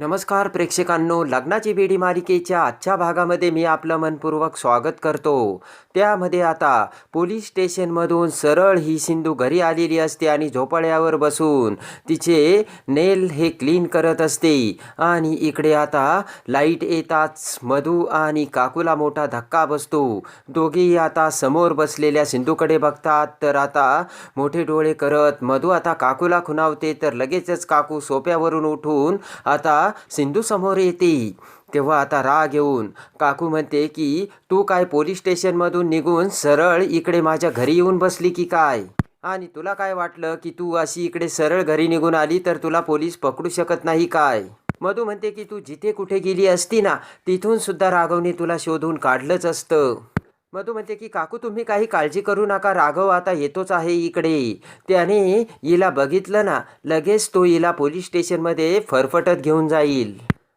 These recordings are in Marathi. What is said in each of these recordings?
नमस्कार प्रेक्षकांनो लग्नाची बेडी मालिकेच्या आजच्या भागामध्ये मी आपलं मनपूर्वक स्वागत करतो. त्यामध्ये आता पोलीस स्टेशनमधून सरळ ही सिंधू घरी आलेली असते आणि झोपाळ्यावर बसून तिचे नेल हे क्लीन करत असते. आणि इकडे आता लाइट येताच मधू आणि काकूला मोठा धक्का बसतो. दोघेही आता समोर बसलेल्या सिंधूकडे बघतात. तर आता मोठे डोळे करत मधू आता काकूला खुणावते. तर लगेचच काकू सोप्यावरून उठून आता सिंधू समोर येते. तेव्हा आता राग येऊन काकू म्हणते की तू काय पोलीस स्टेशनमधून निघून सरळ इकडे माझ्या घरी येऊन बसली की काय? आणि तुला काय वाटलं की तू अशी इकडे सरळ घरी निघून आली तर तुला पोलीस पकडू शकत नाही काय? मधू म्हणते की तू जिथे कुठे गेली असती ना तिथून सुद्धा राघवने तुला शोधून काढलंच असतं. मधू म्हणते की काकू तुम्ही काही काळजी करू नका. राघव आता येतोच आहे इकडे. त्याने हिला बघितलं ना लगेच तो हिला पोलीस स्टेशनमध्ये फरफटत घेऊन जाईल.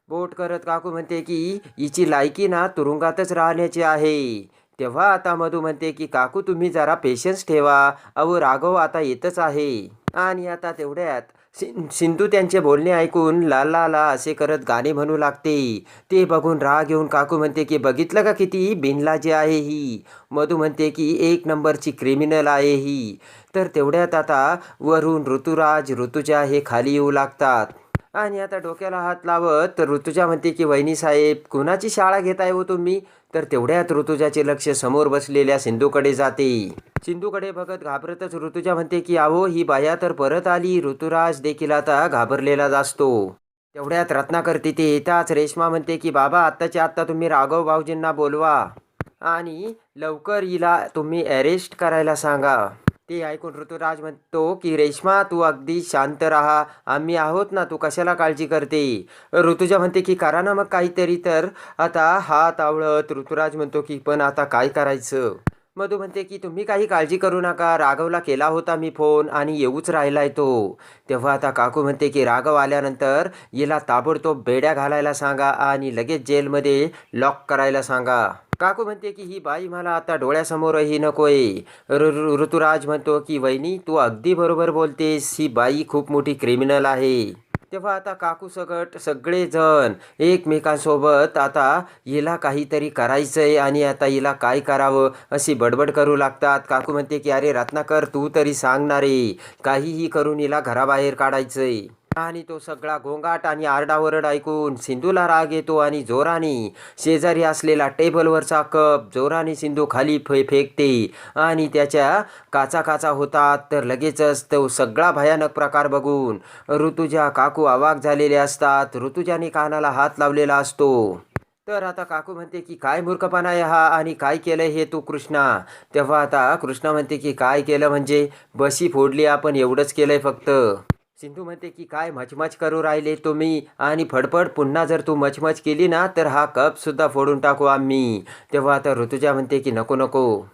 बोट करत काकू म्हणते की हिची लायकी ना तुरुंगातच राहण्याची आहे. तेव्हा आता मधू म्हणते की काकू तुम्ही जरा पेशन्स ठेवा. अहो राघव आता येतच आहे. आणि आता तेवढ्यात सिंधू त्यांचे बोलणे ऐकून ला ला असे करत गाणे म्हणू लागते. ते बघून राग येऊन काकू म्हणते की बघितलं का किती? बिनलाजी आहे ही. मधू म्हणते की एक नंबरची क्रिमिनल आहे ही. तर तेवढ्यात आता वरून ऋतुराज ऋतुजा हे खाली येऊ लागतात. आणि आता डोक्याला हात लावत तर ऋतुजा म्हणते की वहिनी साहेब कुणाची शाळा घेताय हो तुम्ही? तर तेवढ्यात ऋतुजाचे लक्ष समोर बसलेल्या सिंधूकडे जाते. सिंधूकडे बघत घाबरतच ऋतुजा म्हणते की आहो ही बाया तर परत आली. ऋतुराज देखील आता घाबरलेला असतो तेवढ्यात रत्नाकर तिथे येताच रेश्मा म्हणते की बाबा आत्ताच्या आत्ता तुम्ही राघव भाऊजींना बोलवा आणि लवकर हिला तुम्ही अरेस्ट करायला सांगा. ते ऐकून ऋतुराज म्हणतो की रेश्मा तू अगदी शांत राहा. आम्ही आहोत ना तू कशाला काळजी करते? ऋतुजा म्हणते की करा ना मग काहीतरी तर. आता हात आवळत. ऋतुराज म्हणतो की पण आता काय करायचं? मधू म्हणते की तुम्ही काही काळजी करू नका. राघवला केला होता मी फोन आणि येऊच राहिलाय तो. तेव्हा आता काकू म्हणते की राघव आल्यानंतर हिला ताबडतोब बेड्या घालायला सांगा आणि लगेच जेलमध्ये लॉक करायला सांगा. काकू म्हणते की ही बाई मला आता डोळ्यासमोरही नकोय. ऋ- ऋतुराज म्हणतो की वहिनी तू अगदी बरोबर बोलतेस. ही बाई खूप मोठी क्रिमिनल आहे. तेव्हा आता काकूसकट सगळेजण एकमेकांसोबत आता हिला काहीतरी करायचंय आणि आता हिला काय करावं अशी बडबड करू लागतात. काकू म्हणते की अरे रत्नाकर तू तरी सांगणार रे. काहीही करून हिला घराबाहेर काढायचंय. आणि तो सगळा गोंगाट आणि आरडाओरड ऐकून सिंधूला राग येतो आणि जोराने शेजारी असलेला टेबलवरचा कप जोराने सिंधू खाली फे फेकते आणि त्याच्या काचा काचा होतात. तर लगेचच तो सगळा भयानक प्रकार बघून ऋतुजा काकू अवाक झालेले असतात. ऋतुजाने कानाला हात लावलेला असतो. तर आता काकू म्हणते की काय मूर्खपणा आहे हा? आणि काय केलं हे तू कृष्णा? तेव्हा आता कृष्णा म्हणते की काय केलं म्हणजे? बशी फोडली आपण एवढंच केलंय फक्त. सिंधू म्हणते की काय मचमच करू राहिले तुम्ही? आणि फडफड पुन्हा जर तू मचमच केली ना तर हा कप सुद्धा फोडून टाकू आम्ही. तेव्हा आता ऋतुजा म्हणते की नको नको.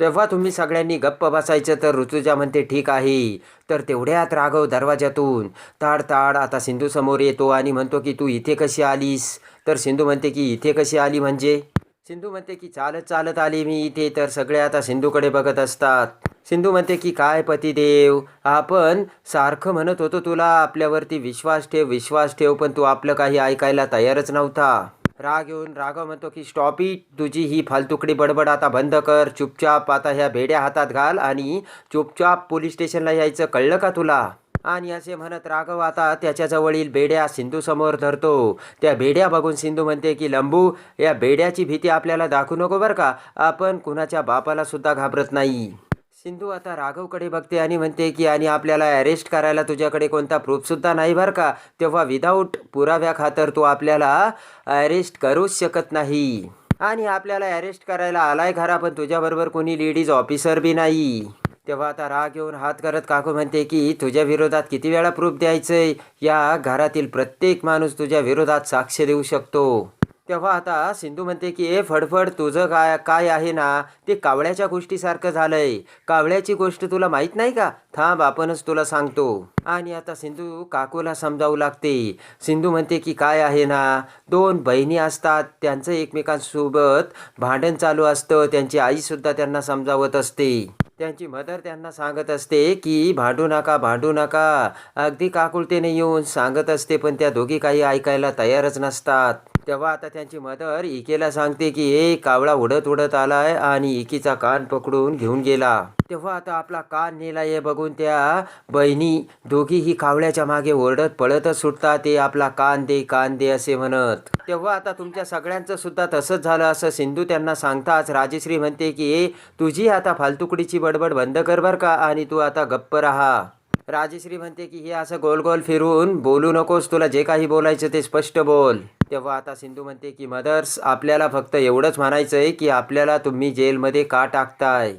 तेव्हा तुम्ही सगळ्यांनी गप्प बसायचं तर ऋतुजा म्हणते ठीक आहे. तर तेवढ्यात राघव दरवाज्यातून ताड ताड आता सिंधू समोर येतो आणि म्हणतो की तू इथे कशी आलीस? तर सिंधू म्हणते की इथे कशी आली म्हणजे? सिंधू म्हणते की चालत चालत आली मी इथे तर सगळे आता सिंधूकडे बघत असतात. सिंधू म्हणते की काय पतिदेव आपण सारखं म्हणत होतो तुला आपल्यावरती विश्वास ठेव विश्वास ठेव पण तू आपलं काही ऐकायला तयारच नव्हता. राग येऊन राघव म्हणतो की स्टॉप इट तुझी ही फालतुकडी बडबड आता बंद कर चुपचाप आता ह्या भेड्या हातात घाल आणि चुपचाप पोलीस स्टेशनला यायचं कळलं का तुला? आणि असे म्हणत राघव आता त्याच्याजवळील बेड्या सिंधू समोर धरतो. त्या बेड्या बघून सिंधू म्हणते की लंबू या बेड्याची भीती आपल्याला दाखवू नको बरं का? आपण कुणाच्या बापाला सुद्धा घाबरत नाही. सिंधू आता राघवकडे बघते आणि म्हणते की आणि आपल्याला अरेस्ट करायला तुझ्याकडे कोणता प्रूफसुद्धा नाही बरं का? तेव्हा विदाऊट पुराव्या खातर तू आपल्याला अरेस्ट करूच शकत नाही. आणि आपल्याला अरेस्ट करायला आलाय खरा पण तुझ्याबरोबर कोणी लेडीज ऑफिसर बी नाही. तेव्हा आता राग येऊन हात करत काकू म्हणते की तुझ्या विरोधात किती वेळा प्रूफ द्यायचंय? या घरातील प्रत्येक माणूस तुझ्या विरोधात साक्ष देऊ शकतो. तेव्हा आता सिंधू म्हणते की ए फडफड तुझं काय काय आहे ना ते कावळ्याच्या गोष्टीसारखं झालंय. कावळ्याची गोष्ट तुला माहीत नाही का? थांब आपणच तुला सांगतो. आणि आता सिंधू काकूला समजावू लागते. सिंधू म्हणते की काय आहे ना दोन बहिणी असतात. त्यांचं एकमेकांसोबत भांडण चालू असतं. त्यांची आईसुद्धा त्यांना समजावत असते. त्यांची मदर त्यांना सांगत असते की भांडू नका भांडू नका. अगदी काकुलतेने येऊन सांगत असते पण त्या दोघी काही ऐकायला तयारच नसतात. तेव्हा आता त्यांची मदर इकेला सांगते की हे कावळा उडत उडत आलाय आणि इकीचा कान पकडून घेऊन गेला. तेव्हा आता आपला कान नेला हे बघून त्या बहिणी. दोघीही कावळ्याच्या मागे ओरडत पळतच सुटतात ते आपला कान दे कान दे असे म्हणत. तेव्हा आता तुमच्या सगळ्यांचं सुद्धा तसंच झालं असं सिंधू त्यांना सांगताच राजेश्री म्हणते की ए तुझी आता फालतुकडीची बडबड बंद कर बर का आणि तू आता गप्प राहा. राजश्री म्हणते की हे असं गोल गोल फिरून बोलू नकोस तुला जे काही बोलायचं ते स्पष्ट बोल. तेव्हा आता सिंधू म्हणते की मदर्स आपल्याला फक्त एवढंच म्हणायचं आहे की आपल्याला तुम्ही जेलमध्ये का टाकताय?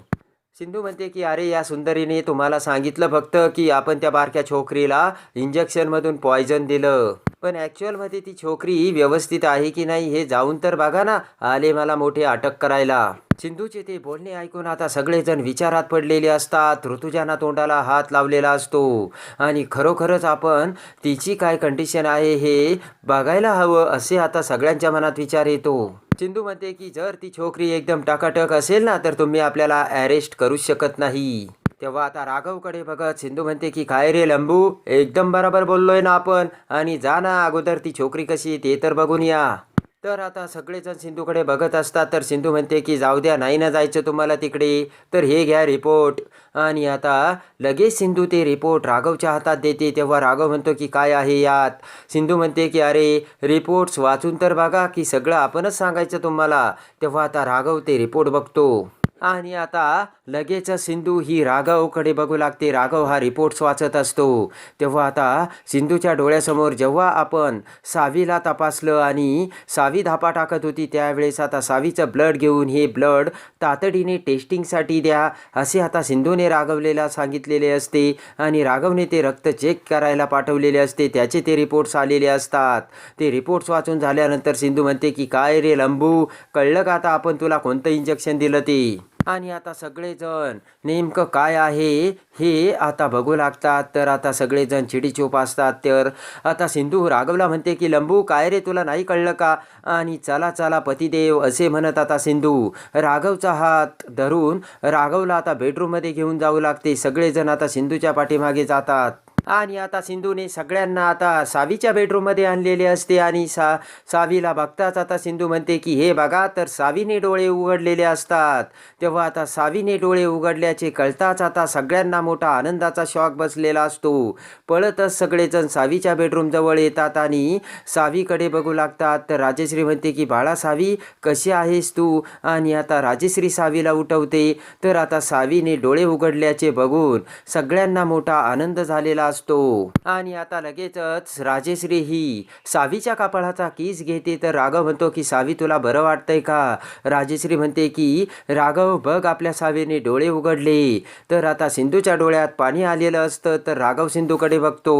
सिंधू म्हणते की अरे या सुंदरीने तुम्हाला सांगितलं फक्त की आपण त्या बारक्या छोकरीला इंजेक्शनमधून पॉयझन दिलं. पण ॲक्च्युअलमध्ये ती छोकरी व्यवस्थित आहे की नाही हे जाऊन तर बघा ना आले मला मोठे अटक करायला. सिंधूचे ते बोलणे ऐकून आता सगळेजण विचारात पडलेले असतात. ऋतुजाना तोंडाला हात लावलेला असतो. आणि खरोखरच आपण तिची काय कंडिशन आहे हे बघायला हवं असे आता सगळ्यांच्या मनात विचार येतो. सिंधू म्हणते की जर ती छोकरी एकदम टाकाटक असेल ना तर तुम्ही आपल्याला अरेस्ट करू शकत नाही. तेव्हा आता राघवकडे बघत सिंधू म्हणते की काय रे लंबू एकदम बरोबर बोललोय ना आपण. आणि जा ना अगोदर ती छोकरी कशी आहे ते तर बघून या. तर आता सगळेजण सिंधूकडे बघत असतात. तर सिंधू म्हणते की जाऊ द्या नाही ना जायचं तुम्हाला तिकडे. तर हे घ्या रिपोर्ट आणि आता लगेच सिंधू ते रिपोर्ट राघवच्या हातात देते. तेव्हा राघव म्हणतो की काय आहे यात? सिंधू म्हणते की अरे रिपोर्ट्स वाचून तर बघा की सगळं आपणच सांगायचं तुम्हाला. तेव्हा आता राघव ते रिपोर्ट बघतो. आणि आता लगेच सिंधू ही राघवकडे बघू लागते. राघव हा रिपोर्ट्स वाचत असतो. तेव्हा आता सिंधूच्या डोळ्यासमोर जेव्हा आपण सावीला तपासलं आणि सावी धापा टाकत होती त्यावेळेस आता सावीचं ब्लड घेऊन हे ब्लड तातडीने टेस्टिंगसाठी द्या असे आता सिंधूने राघवलेला सांगितलेले असते आणि राघवने ते रक्त चेक करायला पाठवलेले असते. त्याचे ते रिपोर्ट्स आलेले असतात. ते रिपोर्ट्स वाचून झाल्यानंतर सिंधू म्हणते की काय रे लंबू कळलं का आता आपण तुला कोणतं इंजेक्शन दिलं ते? आणि आता सगळेजण नेमकं काय आहे हे आता बघू लागतात. तर आता सगळेजण चिडीचूप असतात. तर आता सिंधू राघवला म्हणते की लंबू काय रे तुला नाही कळलं का? आणि चला चला पतिदेव असे म्हणत आता सिंधू. राघवचा हात धरून राघवला आता बेडरूममध्ये घेऊन जाऊ लागते. सगळेजण आता सिंधूच्या पाठीमागे जातात. आणि आता सिंधूने सगळ्यांना आता सावीच्या बेडरूममध्ये आणलेले असते आणि सा सावीला बघताच आता सिंधू म्हणते की हे बघा तर सावीने डोळे उघडलेले असतात. तेव्हा आता सावीने डोळे उघडल्याचे कळताच आता सगळ्यांना मोठा आनंदाचा शॉक बसलेला असतो. पळतच सगळेजण सावीच्या बेडरूमजवळ येतात आणि सावीकडे बघू लागतात. तर राजेश्री म्हणते की बाळा सावी कशी आहेस तू? आणि आता राजेश्री सावीला उठवते. तर आता सावीने डोळे उघडल्याचे बघून सगळ्यांना मोठा आनंद झालेला असतो. आणि आता लगेचच राजेश्री ही सावीच्या कापडाचा किस घेते तर राघव म्हणतो की सावी तुला बरं वाटतंय का? राजेश्री म्हणते की राघव बघ आपल्या सावीने डोळे उघडले. तर आता सिंधूच्या डोळ्यात पाणी आलेलं असतं तर राघव सिंधूकडे बघतो.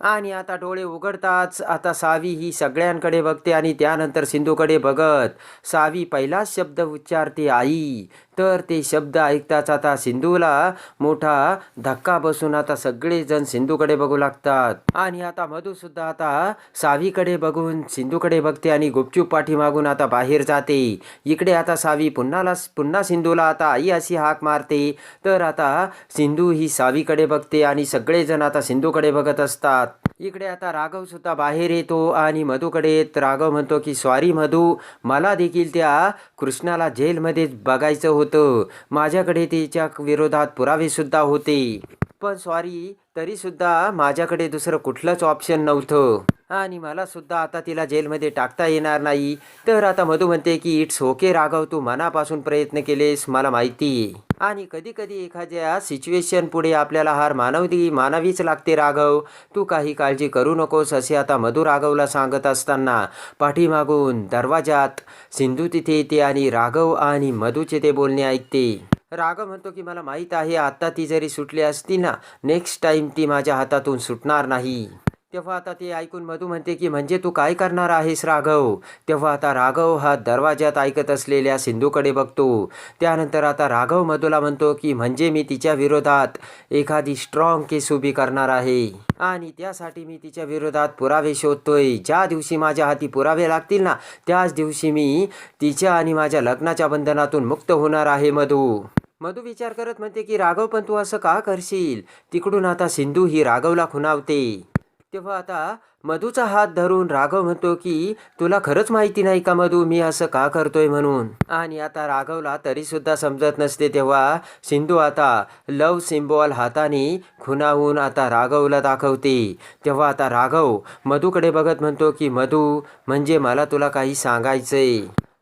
आणि आता डोळे उघडताच आता सावी ही सगळ्यांकडे बघते आणि त्यानंतर सिंधूकडे बघत सावी पहिलाच शब्द उच्चारते आई. तर ते शब्द ऐकताच आता सिंधूला मोठा धक्का बसून आता सगळेजण सिंधूकडे बघू लागतात. आणि आता मधूसुद्धा आता सावीकडे बघून सिंधूकडे बघते आणि गुपचूप पाठीमागून आता बाहेर जाते. इकडे आता सावी पुन्हाला पुन्हा सिंधूला आता आई अशी हाक मारते. तर आता सिंधू ही सावीकडे बघते आणि सगळेजण आता सिंधूकडे बघत असतात. इकडे आता राघव सुद्धा बाहेर येतो आणि मधूकडे येत. राघव म्हणतो की सॉरी मधू मला देखील त्या कृष्णाला जेलमध्ये बघायचं होतं. माझ्याकडे तिच्या विरोधात पुरावेसुद्धा होते. पण सॉरी तरीसुद्धा माझ्याकडे दुसरं कुठलंच ऑप्शन नव्हतं. आणि मला सुद्धा आता तिला जेलमध्ये टाकता येणार नाही. तर आता मधू म्हणते की इट्स ओके राघव तू मनापासून प्रयत्न केलेस मला माहिती आहे. आणि कधी कधी एखाद्या सिच्युएशन पुढे आपल्याला हार मानवती मानावीच लागते राघव. तू काही काळजी करू नकोस असे आता मधू राघवला सांगत असताना पाठीमागून दरवाजात सिंधू तिथे येते आणि राघव आणि मधूचे ते बोलणे ऐकते. राघव म्हणतो की मला माहीत आहे आता ती जरी सुटली असती ना नेक्स्ट टाइम ती माझ्या हातातून सुटणार नाही. तेव्हा आता ते ऐकून मधू म्हणते की म्हणजे तू काय करणार आहेस राघव? तेव्हा आता राघव हा दरवाज्यात ऐकत असलेल्या सिंधूकडे बघतो. त्यानंतर आता राघव मधूला म्हणतो की म्हणजे मी तिच्या विरोधात एखादी स्ट्रॉंग केस उभी करणार आहे. आणि त्यासाठी मी तिच्या विरोधात पुरावे शोधतोय. ज्या दिवशी माझ्या हाती पुरावे लागतील ना त्याच दिवशी मी तिच्या आणि माझ्या लग्नाच्या बंधनातून मुक्त होणार आहे मधू. मधू विचार करत म्हणते की राघव पण तू असं का करशील? तिकडून आता सिंधू ही राघवला खुणावते. तेव्हा आता मधूचा हात धरून राघव म्हणतो की तुला खरंच माहिती नाही का मधू मी असं का करतोय म्हणून? आणि आता राघवला तरी सुद्धा समजत नसते तेव्हा सिंधू आता लव सिम्बॉल हाताने खुनावून आता राघवला दाखवते. तेव्हा आता राघव मधूकडे बघत म्हणतो की मधू म्हणजे मला तुला काही सांगायचंय.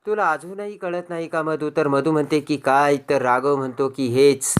तुला अजूनही कळत नाही का मधू? तर मधू म्हणते की काय? तर राघव म्हणतो की हेच.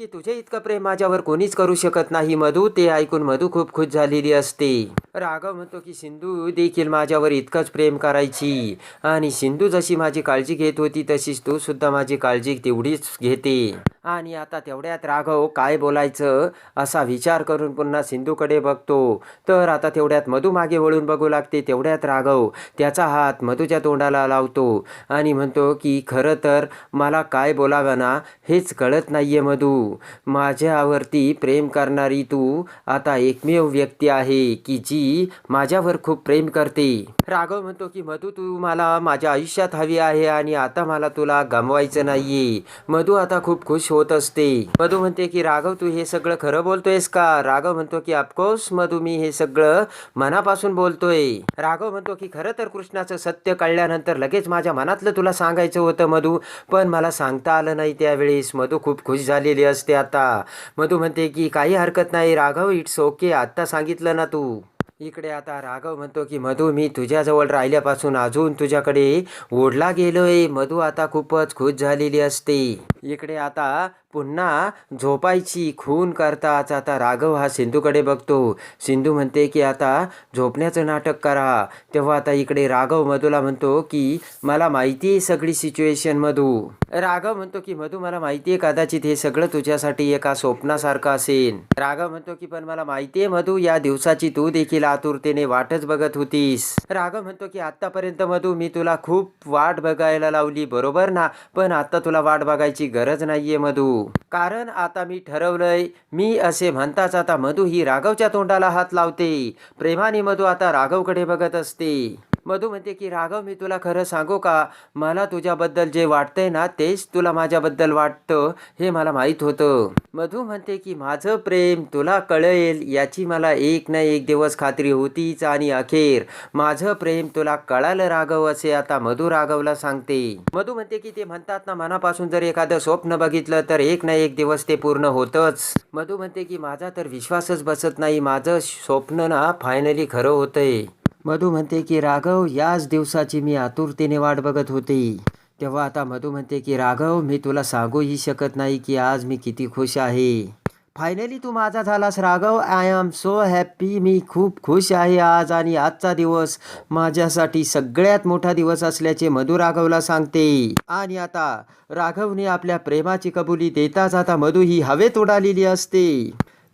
की तुझे इतकं प्रेम माझ्यावर कोणीच करू शकत नाही मधू. ते ऐकून मधू खूप खुश झालेली असते. राघव म्हणतो की सिंधू देखील माझ्यावर इतकंच प्रेम करायची. आणि सिंधू जशी माझी काळजी घेत होती तशीच तू सुद्धा माझी काळजी तेवढीच घेते. आणि आता तेवढ्यात राघव काय बोलायचं? असा विचार करून पुन्हा सिंधूकडे बघतो. तर आता तेवढ्यात मधू मागे वळून बघू लागते. तेवढ्यात राघव त्याचा हात मधूच्या तोंडाला लावतो आणि म्हणतो की खरं तर मला काय बोलावं ना? हेच कळत नाही आहे मधू. माझ्यावरती प्रेम करणारी तू आता एकमेव व्यक्ती आहे की जी माझ्यावर खूप प्रेम करते. राघव म्हणतो की मधू तू मला माझ्या आयुष्यात हवी आहे आणि आता मला तुला गमवायचं नाहीये. मधू आता खूप खुश होत असते. मधू म्हणते की राघव तू हे सगळं खरं बोलतोयस का? राघव म्हणतो की ऑफकोर्स मधू मी हे सगळं मनापासून बोलतोय. राघव म्हणतो की खरं तर कृष्णाचं सत्य कळल्यानंतर लगेच माझ्या मनातलं तुला सांगायचं होतं मधू. पण मला सांगता आलं नाही त्यावेळेस. मधू खूप खुश झालेली असते आता. मधू म्हणते की काही हरकत नाही राघव इट्स ओके आत्ता सांगितलं ना तू. इकडे आता राघव म्हणतो की मधू मी तुझ्याजवळ राहिल्यापासून अजून तुझ्याकडे ओढला गेलोय. मधू आता खूपच खुश झालेली असते. इकडे आता पुन्हा झोपायची खून करताच आता राघव हा सिंधूकडे बघतो. सिंधू म्हणते की आता झोपण्याचं नाटक करा. तेव्हा आता इकडे राघव मधूला म्हणतो की मला माहिती आहे सगळी सिच्युएशन मधू. राघव म्हणतो की मधू मला माहिती आहे कदाचित हे सगळं तुझ्यासाठी एका स्वप्नासारखं असेल. राघव म्हणतो की पण मला माहिती आहे मधू या दिवसाची तू देखील आतुरतेने वाटच बघत होतीस. राघव म्हणतो की आतापर्यंत मधू मी तुला खूप वाट बघायला लावली बरोबर ना? पण आता तुला वाट बघायची गरज नाहीये मधू. कारण आता मी ठरवलंय मी असे म्हणताच आता मधू ही राघवच्या तोंडाला हात लावते. प्रेमाने मधू आता राघवकडे बघत असते. मधू म्हणते की राघव मी तुला खरं सांगू का? मला तुझ्याबद्दल जे वाटतंय ना तेच तुला माझ्याबद्दल वाटतं हे मला माहीत होतं. मधू म्हणते की माझं प्रेम तुला कळेल याची मला एक ना एक दिवस खात्री होतीच आणि अखेर. माझं प्रेम तुला कळालं राघव असे आता मधू राघवला सांगते. मधू म्हणते की ते म्हणतात ना मनापासून जर एखादं स्वप्न बघितलं तर एक ना एक दिवस ते पूर्ण होतंच. मधू म्हणते की माझा तर विश्वासच बसत नाही. माझं स्वप्न ना फायनली खरं होतंय. मधू म्हणते की राघव याच दिवसाची मी आतुरतेने वाट बघत होते. तेव्हा आता मधू म्हणते की राघव मी तुला सांगूही शकत नाही की आज मी किती खुश आहे. फायनली तू माझा झालास Raghav. I am so happy मी खूप खुश आहे आज आणि आजचा दिवस माझ्यासाठी सगळ्यात मोठा दिवस असल्याचे मधू राघवला सांगते. आणि आता राघवने आपल्या प्रेमाची कबुली देताच आता मधू ही हवेत उडालेली असते.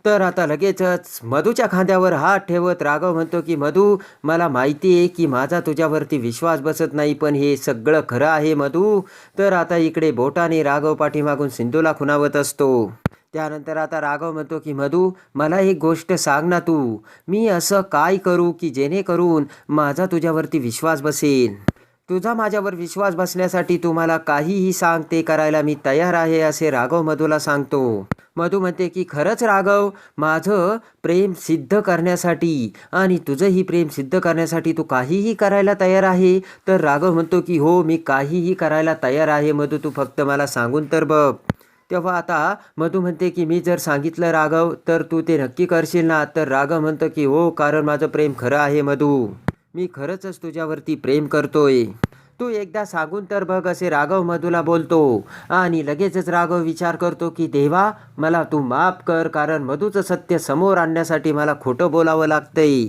तर आता लगेचच मधूच्या खांद्यावर हात ठेवत राघव म्हणतो की मधू मला माहिती आहे की माझा तुझ्यावरती विश्वास बसत नाही पण हे सगळं खरं आहे मधू. तर आता इकडे बोटाने राघव पाठीमागून सिंधूला खुणावत असतो. त्यानंतर आता राघव म्हणतो की मधू मला एक गोष्ट सांग ना तू. मी असं काय करू की जेणेकरून माझा तुझ्यावरती विश्वास बसेल तुझा माझ्यावर विश्वास बसण्यासाठी तू मला काहीही सांग ते करायला मी तयार आहे असे राघव मधूला सांगतो. मधू म्हणते की खरंच राघव माझं प्रेम सिद्ध करण्यासाठी आणि तुझंही प्रेम सिद्ध करण्यासाठी तू काहीही करायला तयार आहे? तर राघव म्हणतो की हो मी काहीही करायला तयार आहे. मधू तू फक्त मला सांगून तर बघ. तेव्हा आता मधू म्हणते की मी जर सांगितलं राघव तर तू ते नक्की करशील ना? तर राघव म्हणतो की हो कारण माझं प्रेम खरं आहे मधू. मी खरंच तुझ्यावरती प्रेम करतोय. तू एकदा सांगून तर बघ असे राघव मधूला बोलतो. आणि लगेचच राघव विचार करतो की देवा मला तू माफ कर कारण मधूचं सत्य समोर आणण्यासाठी मला खोटं बोलावं लागतंय.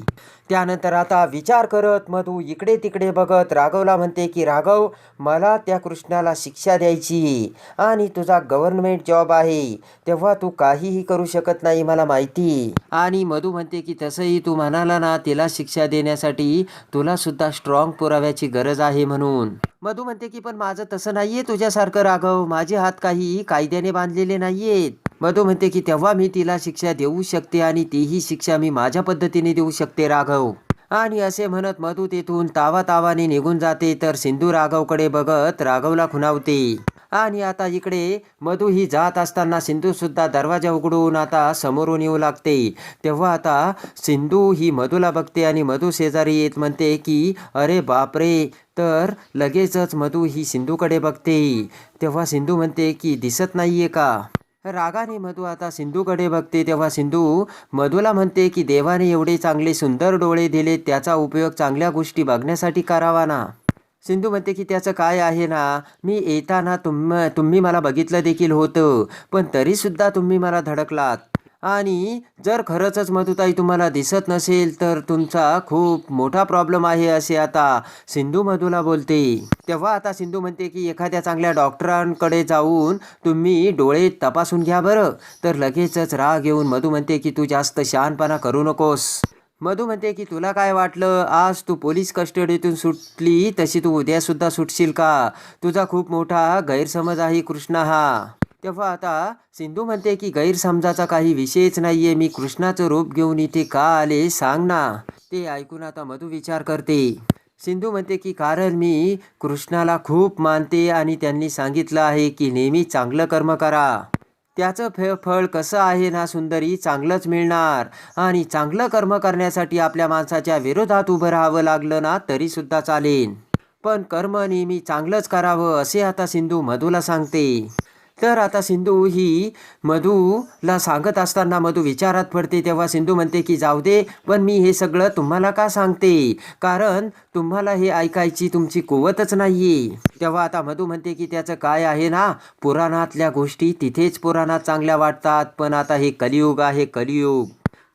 त्यानंतर आता विचार करत मधू इकडे तिकडे बघत राघवला म्हणते की राघव मला त्या कृष्णाला शिक्षा द्यायची आणि तुझा गव्हर्नमेंट जॉब आहे. तेव्हा तू काहीही करू शकत नाही मला माहिती. आणि मधू म्हणते की तसंही तू म्हणाला ना तिला शिक्षा देण्यासाठी तुला सुद्धा स्ट्रॉंग पुराव्याची गरज आहे म्हणून. मधू म्हणते की पण माझं तसं नाहीये तुझ्यासारखं राघव. माझे हात काही कायद्याने बांधलेले नाहीयेत. मधू म्हणते की तेव्हा मी तिला शिक्षा देऊ शकते आणि तीही शिक्षा मी माझ्या पद्धतीने देऊ शकते राघव. आणि असे म्हणत मधू तेथून तावा तावाने निघून जाते. तर सिंधू राघवकडे बघत राघवला खुणावते. आणि आता इकडे मधू ही जात असताना सिंधूसुद्धा दरवाजा उघडून आता समोरून येऊ लागते. तेव्हा आता सिंधू ही मधूला बघते आणि मधू शेजारी येत म्हणते की अरे बापरे! तर लगेचच मधू ही सिंधूकडे बघते. तेव्हा सिंधू म्हणते की दिसत नाहीये का? रागाने मधू. आता सिंधूकडे बघते तेव्हा सिंधू मधूला म्हणते की देवाने एवढे चांगले सुंदर डोळे दिले त्याचा उपयोग चांगल्या गोष्टी बघण्यासाठी करावा ना. सिंधू म्हणते की त्याचं काय आहे ना मी येताना तुम तुम्ही मला बघितलं देखील होतं पण तरीसुद्धा तुम्ही मला धडकलात. आणि जर खरंचच मधुताई तुम्हाला दिसत नसेल तर तुमचा खूप मोठा प्रॉब्लेम आहे असे आता सिंधू मधूला बोलते. तेव्हा आता सिंधू म्हणते की एखाद्या चांगल्या डॉक्टरांकडे जाऊन तुम्ही डोळे तपासून घ्या बरं. तर लगेचच राग येऊन मधू म्हणते की तू जास्त शहाणपणा करू नकोस. मधू म्हणते की तुला काय वाटलं? आज तू पोलीस कस्टडीतून सुटली तशी तू उद्यासुद्धा सुटशील का? तुझा खूप मोठा गैरसमज आहे कृष्णा हा. तेव्हा आता सिंधू म्हणते की गैरसमजाचा काही विषयच नाही आहे मी कृष्णाचं रूप घेऊन इथे का आले सांग ना. ते ऐकून आता मधू विचार करते. सिंधू म्हणते की कारण मी कृष्णाला खूप मानते आणि त्यांनी सांगितलं आहे की नेहमी चांगलं कर्म करा. त्याचं फे फळ कसं आहे ना सुंदरी चांगलंच मिळणार. आणि चांगलं कर्म करण्यासाठी आपल्या माणसाच्या विरोधात उभं राहावं लागलं ना तरीसुद्धा चालेल. पण कर्म नेहमी चांगलंच करावं असे आता सिंधू मधूला सांगते. तर आता सिंधू ही मधूला सांगत असताना मधू विचारात पडते तेव्हा सिंधू म्हणते की जाऊ दे पण मी हे सगळं तुम्हाला का सांगते? कारण तुम्हाला हे ऐकायची तुमची कुवतच नाही तेव्हा आता मधू म्हणते की त्याचं काय आहे ना? पुराणातल्या गोष्टी तिथेच पुराणात चांगल्या वाटतात पण आता हे कलियुग आहे कलियुग.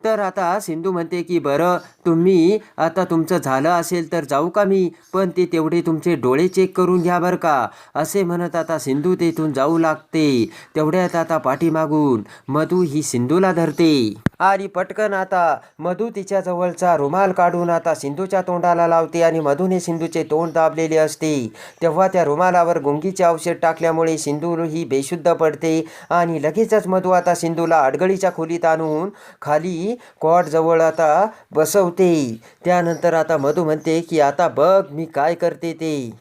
तर आता सिंधू म्हणते की बरं तुम्ही आता तुमचं झालं असेल तर जाऊ का मी? पण ते तेवढे तुमचे डोळे चेक करून घ्या बरं का. असे म्हणत आता सिंधू तेथून जाऊ लागते. तेवढ्यात आता पाठीमागून मधू ही सिंधूला धरते. आणि पटकन आता मधू तिच्या जवळचा रुमाल काढून आता सिंधूच्या तोंडाला लावते आणि मधूने सिंधूचे तोंड दाबलेले असते. तेव्हा त्या रुमालावर गुंगीचे औषध टाकल्यामुळे सिंधू ही बेशुद्ध पडते आणि लगेचच मधू आता सिंधूला अडगळीच्या खोलीत आणून खाली कॉट जवळ आता बसवते. त्यानंतर आता मधू म्हणते की आता बघ मी काय करते ते.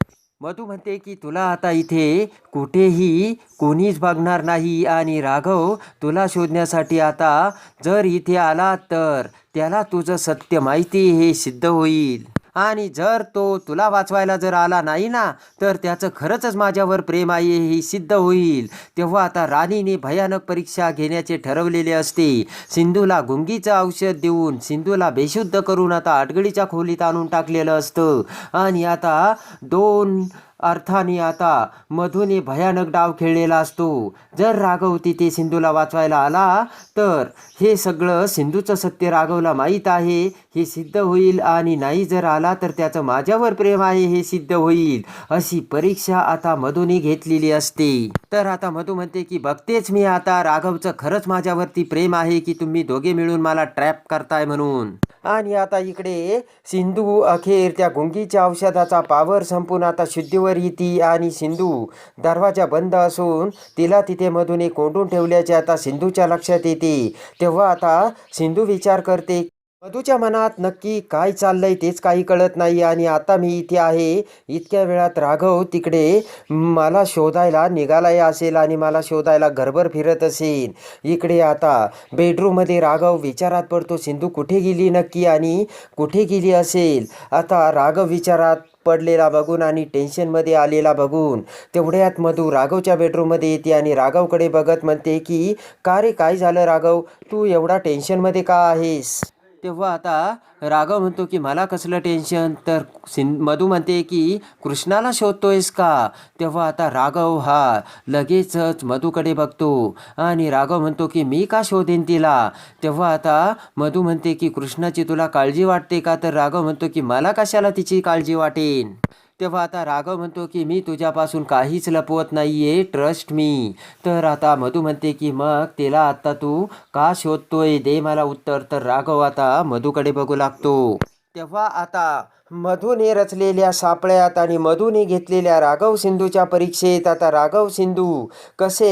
मधू म्हणते की तुला आता इथे कुठेही कोणीच बघणार नाही आणि राघव तुला शोधण्यासाठी आता जर इथे आला तर त्याला तुझं सत्य माहिती हे सिद्ध होईल. आणि जर तो तुला वाचवायला जर आला नाही ना तर त्याचं खरंच माझ्यावर प्रेम आहे हे सिद्ध होईल. तेव्हा आता राणीने भयानक परीक्षा घेण्याचे ठरवलेले असते. सिंधूला गुंगीचं औषध देऊन सिंधूला बेशुद्ध करून आता अडगळीच्या खोलीत आणून टाकलेलं असतं. आणि आता दोन अर्थाने आता मधूने भयानक डाव खेळलेला असतो. जर राघव तिथे सिंधूला वाचवायला आला तर हे सगळं सिंधूचं सत्य राघवला माहीत आहे. हे सिद्ध होईल आणि नाही जर आला तर त्याचं माझ्यावर प्रेम आहे हे सिद्ध होईल. अशी परीक्षा आता मधूने घेतलेली असते. तर आता मधू म्हणते की बघतेच मी आता राघवचं खरंच माझ्यावरती प्रेम आहे की तुम्ही दोघे मिळून मला ट्रॅप करताय म्हणून. आणि आता इकडे सिंधू अखेर त्या गुंगीच्या औषधाचा पावर संपून आता शुद्धीवर येते आणि सिंधू दरवाजा बंद असून तिला तिथे मधून कोंडून ठेवल्याचे आता सिंधूच्या लक्षात येते. तेव्हा आता सिंधू विचार करते मधूच्या मनात नक्की काय चाललंय तेच काही कळत नाही आणि आता मी इथे आहे. इतक्या वेळात राघव तिकडे मला शोधायला निघालाय असेल आणि मला शोधायला घरभर फिरत असेल. इकडे आता बेडरूममध्ये राघव विचारात पडतो सिंधू कुठे गेली नक्की आणि कुठे गेली असेल? आता राघव विचारात पडलेला बघून आणि टेन्शनमध्ये आलेला बघून तेवढ्यात मधू राघवच्या बेडरूममध्ये येते आणि राघवकडे बघत म्हणते की का रे काय झालं राघव? तू एवढा टेन्शनमध्ये का आहेस? तेव्हा आता राघव म्हणतो की मला कसलं टेन्शन तर सिं मधू म्हणते की कृष्णाला शोधतोयस का? तेव्हा आता राघव हा लगेचच मधूकडे बघतो आणि राघव म्हणतो की मी का शोधेन तिला? तेव्हा आता मधू म्हणते की कृष्णाची तुला काळजी वाटते का? तर राघव म्हणतो की मला कशाला तिची काळजी वाटेन? तेव्हा आता राघव म्हणतो की मी तुझ्यापासून काहीच लपवत नाहीये ट्रस्ट मी तर आता मधू म्हणते की मग तिला आता तू का शोधतोय? दे मला उत्तर. तर राघव आता मधूकडे बघू लागतो. तेव्हा आता मधूने रचलेल्या सापळ्यात आणि मधूने घेतलेल्या राघव सिंधूच्या परीक्षेत आता राघव सिंधू कसे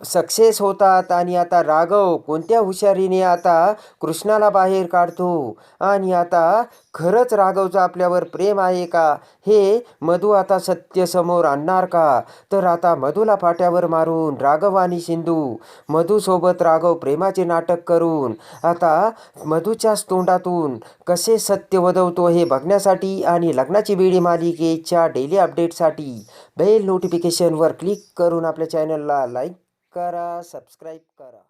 सक्सेस होतात आणि आता राघव कोणत्या हुशारीने आता कृष्णाला बाहेर काढतो? आणि आता खरंच राघवचं आपल्यावर प्रेम आहे का? हे मधू आता सत्य समोर आणणार का? तर आता मधूला फाट्यावर मारून राघव आणि सिंधू मधूसोबत राघव प्रेमाचे नाटक करून आता मधूच्याच तोंडातून कसे सत्य वदवतो हे बघण्यासाठी आणि लग्नाची वेळी मालिकेच्या डेली अपडेटसाठी बेल नोटिफिकेशनवर क्लिक करून आपल्या चॅनलला लाईक करा सबस्क्राईब करा.